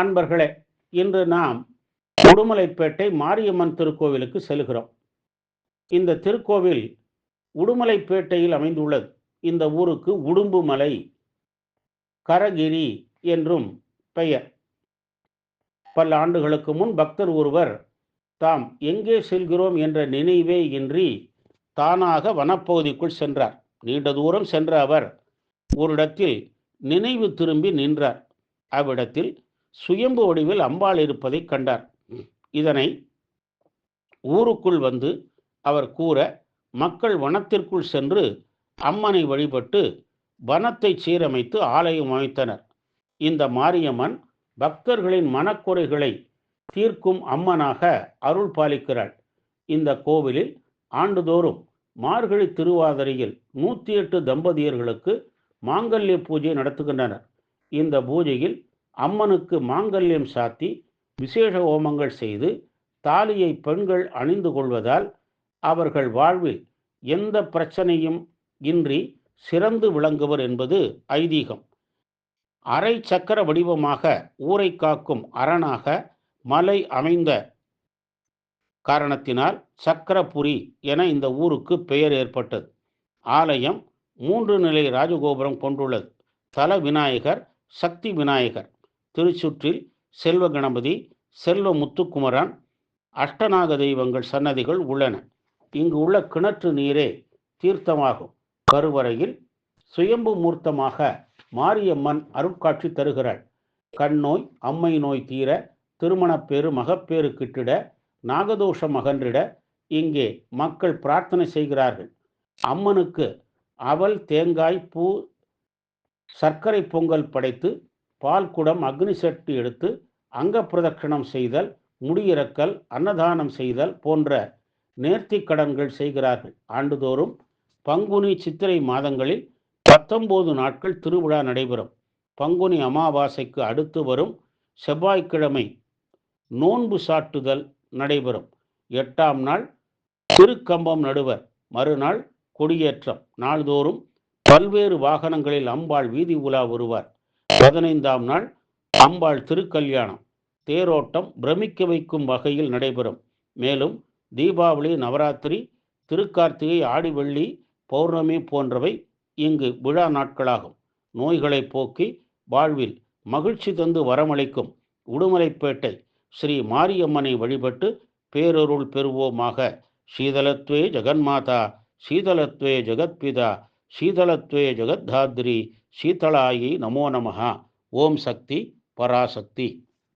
அன்பர்களே இன்று நாம் உடுமலைப்பேட்டை மாரியம்மன் திருக்கோவிலுக்கு செல்கிறோம். இந்த திருக்கோவில் உடுமலைப்பேட்டையில் அமைந்துள்ளது. இந்த ஊருக்கு உடும்புமலை கரகிரி என்றும் பெயர். பல ஆண்டுகளுக்கு முன் பக்தர் ஒருவர் தாம் எங்கே செல்கிறோம் என்ற நினைவே இன்றி தானாக வனப்பகுதிக்குள் சென்றார். நீண்ட தூரம் சென்ற அவர் ஒரு இடத்தில் நினைவு திரும்பி நின்றார். அவ்விடத்தில் சுயம்பு வடிவில் அம்பாள் இருப்பதை கண்டார். இதனை ஊருக்குள் வந்து அவர் கூற மக்கள் வனத்திற்குள் சென்று அம்மனை வழிபட்டு வனத்தை சீரமைத்து ஆலயம் அமைத்தனர். இந்த மாரியம்மன் பக்தர்களின் மனக்குறைகளை தீர்க்கும் அம்மனாக அருள் பாலிக்கிறாள். இந்த கோவிலில் ஆண்டுதோறும் மார்கழி திருவாதிரையில் நூற்றி எட்டு தம்பதியர்களுக்கு மாங்கல்ய பூஜை நடத்துகின்றனர். இந்த பூஜையில் அம்மனுக்கு மாங்கல்யம் சாத்தி விசேஷ ஹோமங்கள் செய்து தாலியை பெண்கள் அணிந்து கொள்வதால் அவர்கள் வாழ்வில் எந்த பிரச்சனையும் இன்றி சிறந்து விளங்குவர் என்பது ஐதீகம். அரை சக்கர வடிவமாக ஊரை காக்கும் அரணாக மலை அமைந்த காரணத்தினால் சக்கரபுரி என இந்த ஊருக்கு பெயர் ஏற்பட்டது. ஆலயம் மூன்று நிலை ராஜகோபுரம் கொண்டுள்ளது. தல விநாயகர் சக்தி விநாயகர். திருச்சுற்றில் செல்வ கணபதி செல்வ முத்துக்குமரன் அஷ்டநாக தெய்வங்கள் சன்னதிகள் உள்ளன. இங்கு உள்ள கிணற்று நீரே தீர்த்தமாகும். கருவறையில் சுயம்பு மூர்த்தமாக மாரியம்மன் அருட்காட்சி தருகிறாள் கண்ணோய் அம்மை நோய் தீர திருமணப்பேறு மகப்பேறு கிட்டிட நாகதோஷம் அகன்றிட இங்கே மக்கள் பிரார்த்தனை செய்கிறார்கள். அம்மனுக்கு அவல் தேங்காய் பூ சர்க்கரை பொங்கல் படைத்து பால் குடம் அக்னி சட்டி எடுத்து அங்க பிரதட்சணம் செய்தல் முடியிறக்கல் அன்னதானம் செய்தல் போன்ற நேர்த்தி கடன்கள் செய்கிறார்கள். ஆண்டுதோறும் பங்குனி சித்திரை மாதங்களில் பத்தொம்போது நாட்கள் திருவிழா நடைபெறும். பங்குனி அமாவாசைக்கு அடுத்து வரும் செவ்வாய்க்கிழமை நோன்பு சாட்டுதல் நடைபெறும். எட்டாம் நாள் திருக்கம்பம் நடுவர் மறுநாள் கொடியேற்றம். நாள்தோறும் பல்வேறு வாகனங்களில் அம்பாள் வீதி உலா வருவார். பதினைந்தாம் நாள் அம்பாள் திருக்கல்யாணம். தேரோட்டம் பிரமிக்க வைக்கும் வகையில் நடைபெறும். மேலும் தீபாவளி நவராத்திரி திருக்கார்த்திகை ஆடி வெள்ளி பௌர்ணமி போன்றவை இங்கு விழா நாட்களாகும். நோய்களை போக்கி வாழ்வில் மகிழ்ச்சி தந்து வரமளிக்கும் உடுமலைப்பேட்டை ஸ்ரீ மாரியம்மனை வழிபட்டு பேரருள் பெறுவோமாக. சீதலத்வே ஜெகன்மாதா சீதலத்வே ஜெகத்பிதா சீதலத்வே ஜெகத்தாத்ரி சீத்தளாயி நமோ நமஹா. ஓம் சக்தி பராசக்தி